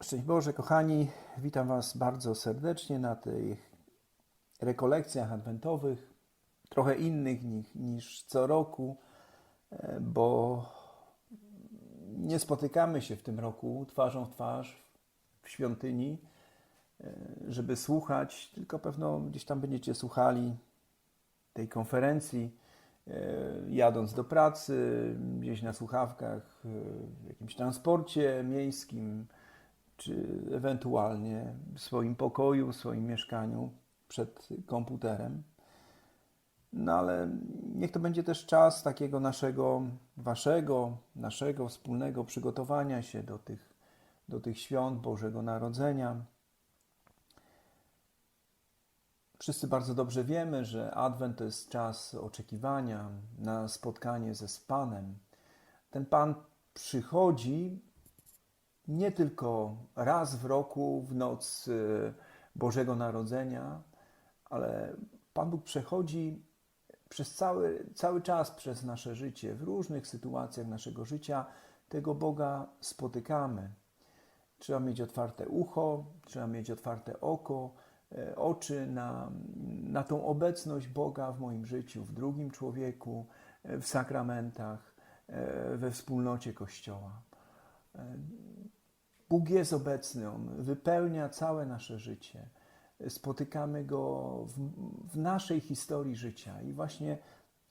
Szczęść Boże, kochani, witam Was bardzo serdecznie na tych rekolekcjach adwentowych, trochę innych niż, niż co roku, e, bo nie spotykamy się w tym roku twarzą w twarz w świątyni, e, żeby słuchać, tylko pewno gdzieś tam będziecie słuchali tej konferencji, e, jadąc do pracy, gdzieś na słuchawkach, w jakimś transporcie miejskim, czy ewentualnie w swoim pokoju, w swoim mieszkaniu przed komputerem. No ale niech to będzie też czas takiego naszego, waszego, naszego wspólnego przygotowania się do tych, do tych świąt Bożego Narodzenia. Wszyscy bardzo dobrze wiemy, że Adwent to jest czas oczekiwania na spotkanie ze z Panem. Ten Pan przychodzi nie tylko raz w roku, w noc y, Bożego Narodzenia, ale Pan Bóg przechodzi przez cały, cały czas przez nasze życie, w różnych sytuacjach naszego życia tego Boga spotykamy. Trzeba mieć otwarte ucho, trzeba mieć otwarte oko, e, oczy na, na tą obecność Boga w moim życiu, w drugim człowieku, e, w sakramentach, e, we wspólnocie Kościoła. Bóg jest obecny, On wypełnia całe nasze życie. Spotykamy Go w, w naszej historii życia. I właśnie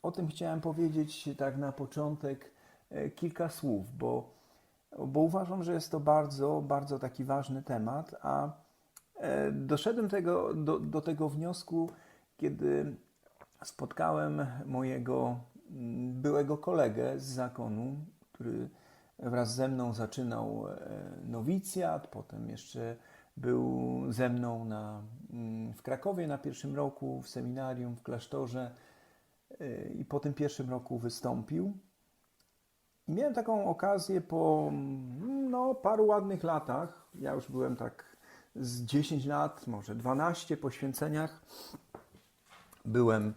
o tym chciałem powiedzieć tak na początek e, kilka słów, bo, bo uważam, że jest to bardzo, bardzo taki ważny temat, a e, doszedłem tego, do, do tego wniosku, kiedy spotkałem mojego mm, byłego kolegę z zakonu, który wraz ze mną zaczynał e, nowicjat, potem jeszcze był ze mną na, mm, w Krakowie na pierwszym roku, w seminarium, w klasztorze e, i po tym pierwszym roku wystąpił. I miałem taką okazję po mm, no, paru ładnych latach, ja już byłem tak z 10 lat, może 12 poświęceniach, byłem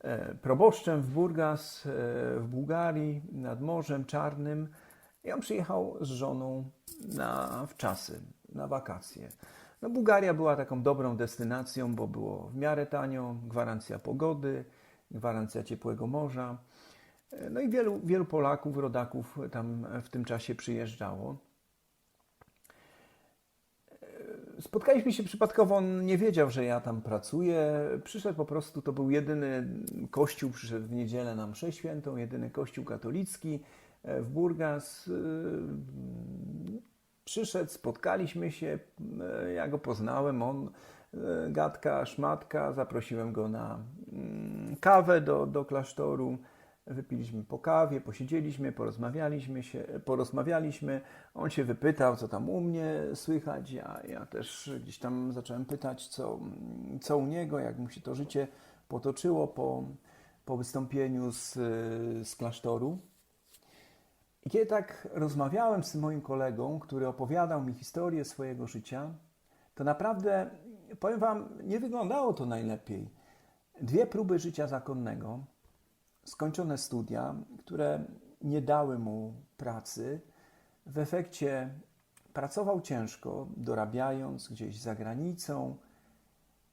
e, proboszczem w Burgas, w Bułgarii, nad Morzem Czarnym, i on przyjechał z żoną na wczasy, na wakacje. No, Bułgaria była taką dobrą destynacją, bo było w miarę tanio, gwarancja pogody, gwarancja ciepłego morza. No i wielu, wielu Polaków, rodaków tam w tym czasie przyjeżdżało. Spotkaliśmy się przypadkowo, on nie wiedział, że ja tam pracuję. Przyszedł po prostu, to był jedyny kościół, przyszedł w niedzielę na mszę świętą, jedyny kościół katolicki w Burgas. Przyszedł, spotkaliśmy się, ja go poznałem, on gadka, szmatka, zaprosiłem go na mm, kawę do, do klasztoru. Wypiliśmy po kawie, posiedzieliśmy, porozmawialiśmy się, porozmawialiśmy. On się wypytał, co tam u mnie słychać. Ja, ja też gdzieś tam zacząłem pytać, co, co u niego, jak mu się to życie potoczyło po, po wystąpieniu z, z klasztoru. I kiedy tak rozmawiałem z moim kolegą, który opowiadał mi historię swojego życia, to naprawdę, powiem Wam, nie wyglądało to najlepiej. Dwie próby życia zakonnego, skończone studia, które nie dały mu pracy. W efekcie pracował ciężko, dorabiając gdzieś za granicą.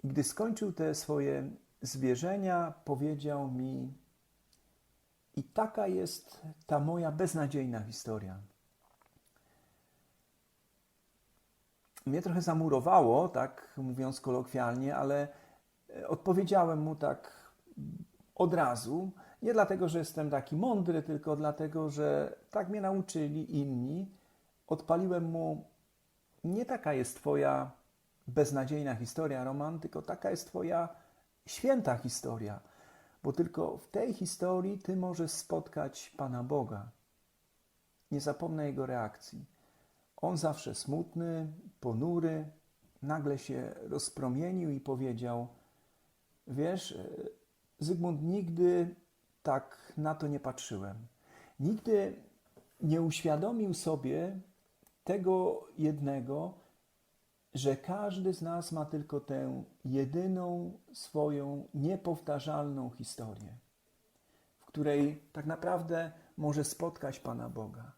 I gdy skończył te swoje zwierzenia, powiedział mi: i taka jest ta moja beznadziejna historia. Mnie trochę zamurowało, tak mówiąc kolokwialnie, ale e, odpowiedziałem mu tak od razu. Nie dlatego, że jestem taki mądry, tylko dlatego, że tak mnie nauczyli inni. Odpaliłem mu, nie taka jest Twoja beznadziejna historia, Roman, tylko taka jest Twoja święta historia bo tylko w tej historii Ty możesz spotkać Pana Boga. Nie zapomnę Jego reakcji. On zawsze smutny, ponury, nagle się rozpromienił i powiedział: Wiesz, Zygmunt, nigdy tak na to nie patrzyłem. Nigdy nie uświadomił sobie tego jednego, że każdy z nas ma tylko tę jedyną swoją niepowtarzalną historię, w której tak naprawdę może spotkać Pana Boga.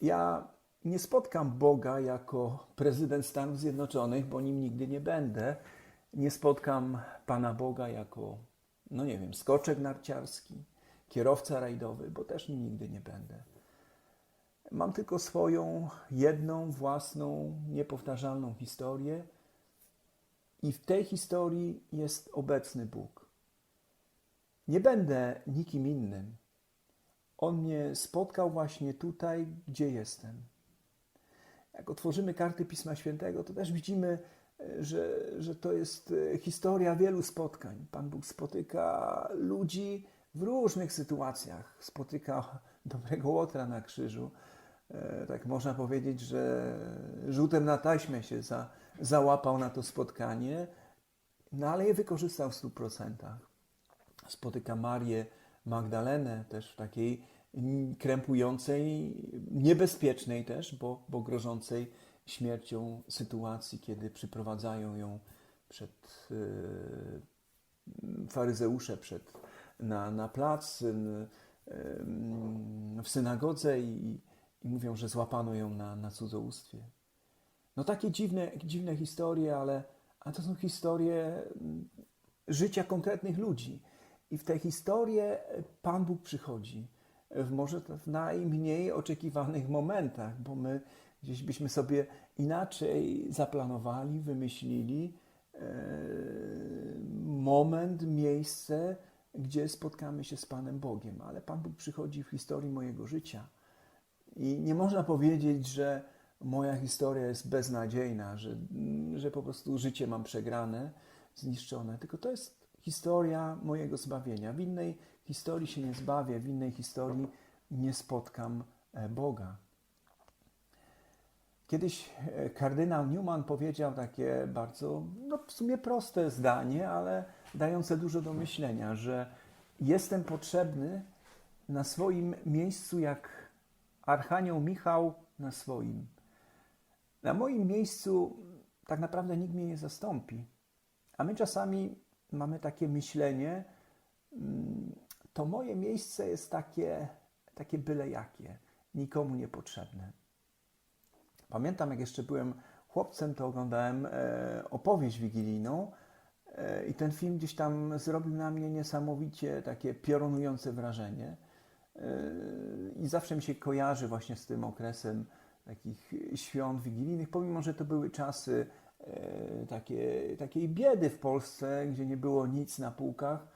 Ja nie spotkam Boga jako prezydent Stanów Zjednoczonych, bo nim nigdy nie będę. Nie spotkam Pana Boga jako, no nie wiem, skoczek narciarski, kierowca rajdowy, bo też nim nigdy nie będę. Mam tylko swoją jedną, własną, niepowtarzalną historię, i w tej historii jest obecny Bóg. Nie będę nikim innym. On mnie spotkał właśnie tutaj, gdzie jestem. Jak otworzymy karty Pisma Świętego, to też widzimy, że, że to jest e, historia wielu spotkań. Pan Bóg spotyka ludzi w różnych sytuacjach. Spotyka dobrego łotra na krzyżu. E, tak można powiedzieć, że rzutem na taśmę się za, załapał na to spotkanie, no ale je wykorzystał w stu procentach. Spotyka Marię Magdalenę też w takiej krępującej, niebezpiecznej też, bo, bo grożącej śmiercią sytuacji, kiedy przyprowadzają ją przed yy, faryzeusze, przed, na, na plac yy, w synagodze i, i mówią, że złapano ją na, na cudzołóstwie. No takie dziwne, dziwne historie, ale, ale to są historie mm, życia konkretnych ludzi. I w te historie Pan Bóg przychodzi w może w najmniej oczekiwanych momentach, bo my gdzieś byśmy sobie inaczej zaplanowali, wymyślili e, moment, miejsce, gdzie spotkamy się z Panem Bogiem. Ale Pan Bóg przychodzi w historii mojego życia. I nie można powiedzieć, że moja historia jest beznadziejna, że, że po prostu życie mam przegrane, zniszczone, tylko to jest historia mojego zbawienia. W innej historii się nie zbawię, w innej historii nie spotkam e, Boga. Kiedyś e, kardynał Newman powiedział takie bardzo, no w sumie proste zdanie, ale dające dużo do myślenia, że jestem potrzebny na swoim miejscu jak Archanioł Michał na swoim. Na moim miejscu tak naprawdę nikt mnie nie zastąpi. A my czasami mamy takie myślenie, mm, to moje miejsce jest takie, takie byle jakie, nikomu niepotrzebne. Pamiętam, jak jeszcze byłem chłopcem, to oglądałem e, opowieść wigilijną e, i ten film gdzieś tam zrobił na mnie niesamowicie takie piorunujące wrażenie. E, I zawsze mi się kojarzy właśnie z tym okresem takich świąt wigilijnych, pomimo że to były czasy e, takie, takiej biedy w Polsce, gdzie nie było nic na półkach,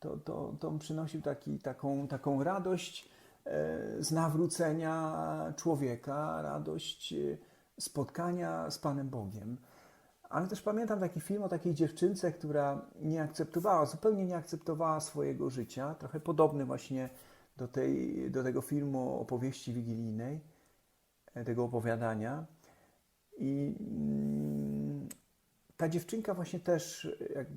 to, to, to on przynosił taki, taką, taką radość e, z nawrócenia człowieka, radość spotkania z Panem Bogiem. Ale też pamiętam taki film o takiej dziewczynce, która nie akceptowała, zupełnie nie akceptowała swojego życia, trochę podobny właśnie do, tej, do tego filmu opowieści wigilijnej tego opowiadania. I mm, ta dziewczynka właśnie też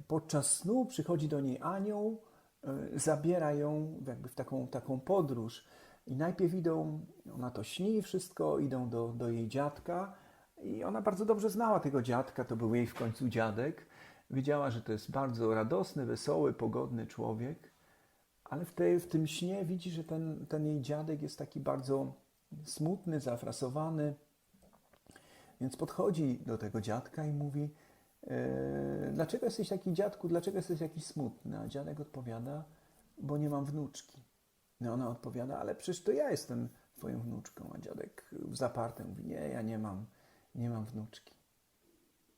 podczas snu przychodzi do niej anioł, e, zabiera ją jakby w taką, taką podróż. I najpierw idą, ona to śni wszystko, idą do, do jej dziadka i ona bardzo dobrze znała tego dziadka, to był jej w końcu dziadek. Wiedziała, że to jest bardzo radosny, wesoły, pogodny człowiek, ale w, tej, w tym śnie widzi, że ten, ten jej dziadek jest taki bardzo smutny, zafrasowany. Więc podchodzi do tego dziadka i mówi: e, Dlaczego jesteś taki dziadku, dlaczego jesteś jakiś smutny? A dziadek odpowiada: Bo nie mam wnuczki. No ona odpowiada: Ale przecież to ja jestem twoją wnuczką. A dziadek zaparte mówi: Nie, ja nie mam, nie mam wnuczki.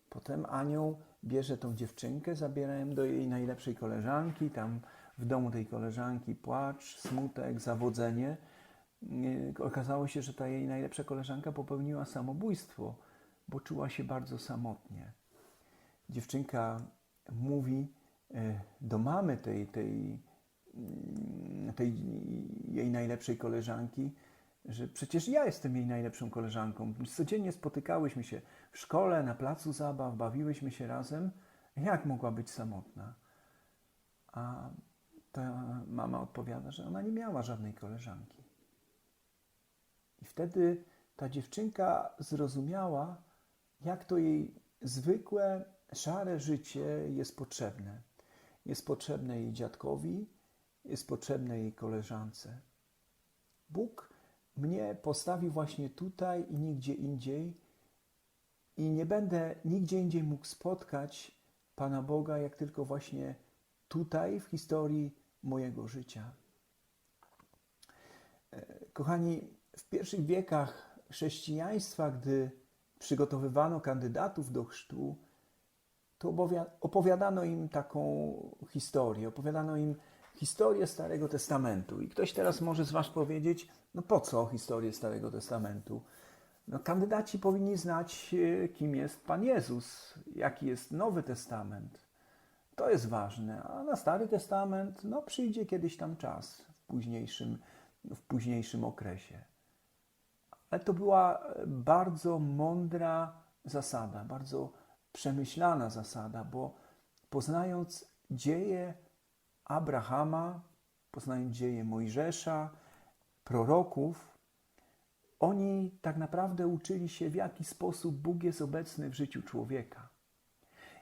Potem anioł bierze tą dziewczynkę, zabiera ją do jej najlepszej koleżanki. Tam w domu tej koleżanki płacz, smutek, zawodzenie okazało się, że ta jej najlepsza koleżanka popełniła samobójstwo, bo czuła się bardzo samotnie. Dziewczynka mówi e, do mamy tej, tej, mm, tej jej najlepszej koleżanki, że przecież ja jestem jej najlepszą koleżanką. Codziennie spotykałyśmy się w szkole, na placu zabaw, bawiłyśmy się razem. Jak mogła być samotna? A ta mama odpowiada, że ona nie miała żadnej koleżanki. I wtedy ta dziewczynka zrozumiała, jak to jej zwykłe, szare życie jest potrzebne. Jest potrzebne jej dziadkowi, jest potrzebne jej koleżance. Bóg mnie postawił właśnie tutaj i nigdzie indziej, i nie będę nigdzie indziej mógł spotkać Pana Boga, jak tylko właśnie tutaj w historii mojego życia. E, Kochani, w pierwszych wiekach chrześcijaństwa, gdy przygotowywano kandydatów do chrztu, to opowiadano im taką historię, opowiadano im historię Starego Testamentu. I ktoś teraz może z Was powiedzieć, no po co historię Starego Testamentu? No, kandydaci powinni znać, e, kim jest Pan Jezus, jaki jest Nowy Testament. To jest ważne, a na Stary Testament no, przyjdzie kiedyś tam czas w późniejszym, w późniejszym okresie. Ale to była bardzo mądra zasada, bardzo przemyślana zasada, bo poznając dzieje Abrahama, poznając dzieje Mojżesza, proroków, oni tak naprawdę uczyli się, w jaki sposób Bóg jest obecny w życiu człowieka.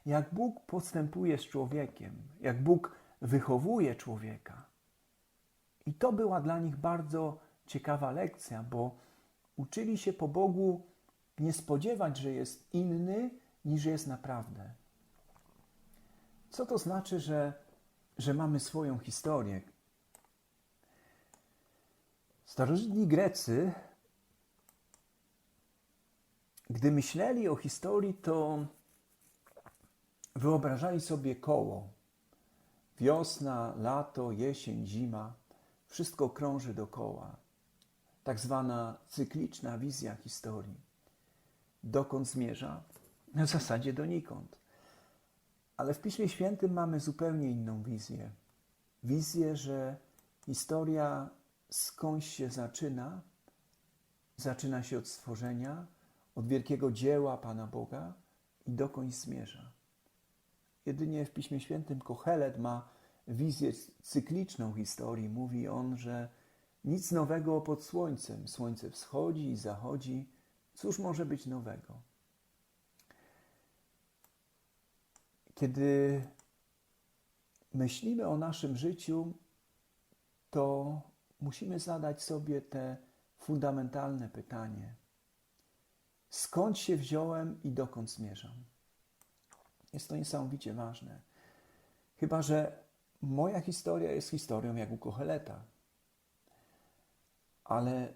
Jak Bóg postępuje z człowiekiem, jak Bóg wychowuje człowieka. I to była dla nich bardzo ciekawa lekcja, bo uczyli się po Bogu nie spodziewać, że jest inny niż jest naprawdę. Co to znaczy, że, że mamy swoją historię? Starożytni Grecy, gdy myśleli o historii, to wyobrażali sobie koło. Wiosna, lato, jesień, zima wszystko krąży dokoła. Tak zwana cykliczna wizja historii. Dokąd zmierza? W zasadzie donikąd. Ale w Piśmie Świętym mamy zupełnie inną wizję. Wizję, że historia skądś się zaczyna, zaczyna się od stworzenia, od wielkiego dzieła Pana Boga i dokąd zmierza. Jedynie w Piśmie Świętym Kohelet ma wizję cykliczną historii. Mówi on, że nic nowego pod słońcem. Słońce wschodzi i zachodzi. Cóż może być nowego? Kiedy myślimy o naszym życiu, to musimy zadać sobie te fundamentalne pytanie: skąd się wziąłem i dokąd zmierzam? Jest to niesamowicie ważne. Chyba, że moja historia jest historią jak u Kocheleta. Ale e,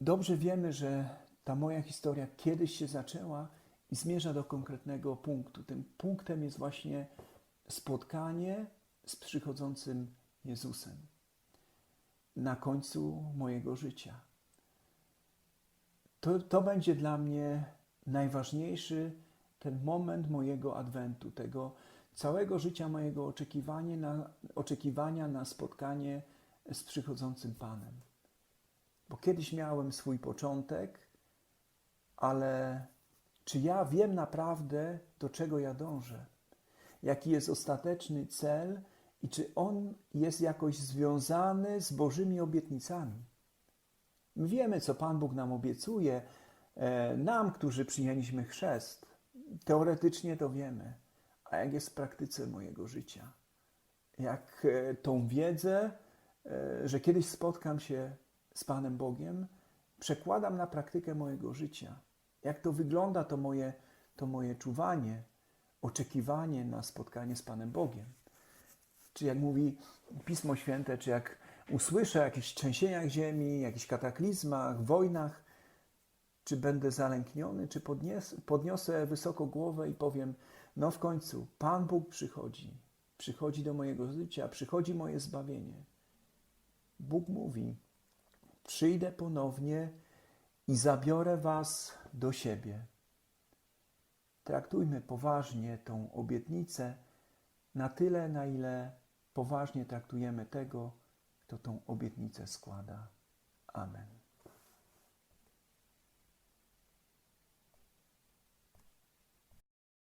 dobrze wiemy, że ta moja historia kiedyś się zaczęła i zmierza do konkretnego punktu. Tym punktem jest właśnie spotkanie z przychodzącym Jezusem na końcu mojego życia. To, to będzie dla mnie najważniejszy ten moment mojego adwentu, tego całego życia mojego oczekiwania na, oczekiwania na spotkanie z przychodzącym Panem. Bo kiedyś miałem swój początek, ale czy ja wiem naprawdę, do czego ja dążę? Jaki jest ostateczny cel i czy on jest jakoś związany z Bożymi obietnicami? My wiemy, co Pan Bóg nam obiecuje, e, nam, którzy przyjęliśmy chrzest. Teoretycznie to wiemy, a jak jest w praktyce mojego życia? Jak e, tą wiedzę, e, że kiedyś spotkam się z Panem Bogiem, przekładam na praktykę mojego życia? Jak to wygląda, to moje, to moje czuwanie, oczekiwanie na spotkanie z Panem Bogiem? Czy jak mówi Pismo Święte, czy jak usłyszę o jakichś trzęsieniach ziemi, jakichś kataklizmach, wojnach, czy będę zalękniony, czy podnies, podniosę wysoko głowę i powiem: No, w końcu, Pan Bóg przychodzi, przychodzi do mojego życia, przychodzi moje zbawienie. Bóg mówi: Przyjdę ponownie i zabiorę Was do siebie. Traktujmy poważnie tą obietnicę na tyle, na ile poważnie traktujemy tego, kto tą obietnicę składa. Amen.